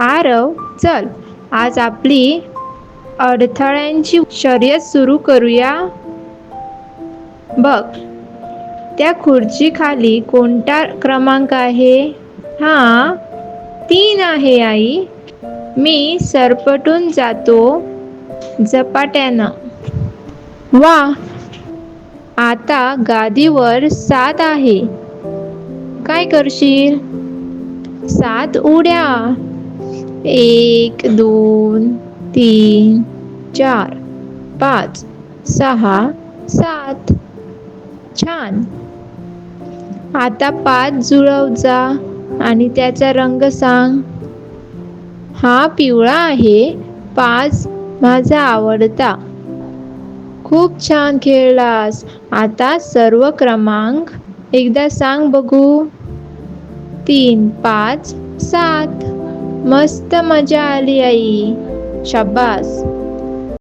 आरव चल. आज आपली अडथळ्यांची शर्यत सुरू करूया. बघ त्या खुर्चीखाली कोणता क्रमांक आहे? हा तीन आहे आई. मी सरपटून जातो झपाट्यानं. वा आता गादीवर सात आहे. काय करशील? सात उड्या. एक दोन तीन चार पाच सहा सात. छान. आता पाच जुळव जा आणि त्याचा रंग सांग. हा पिवळा आहे पाच माझा आवडता. खूप छान खेळलास. आता सर्व क्रमांक एकदा सांग बघू. तीन पाच सात. मस्त मजा आली आई. शाबास.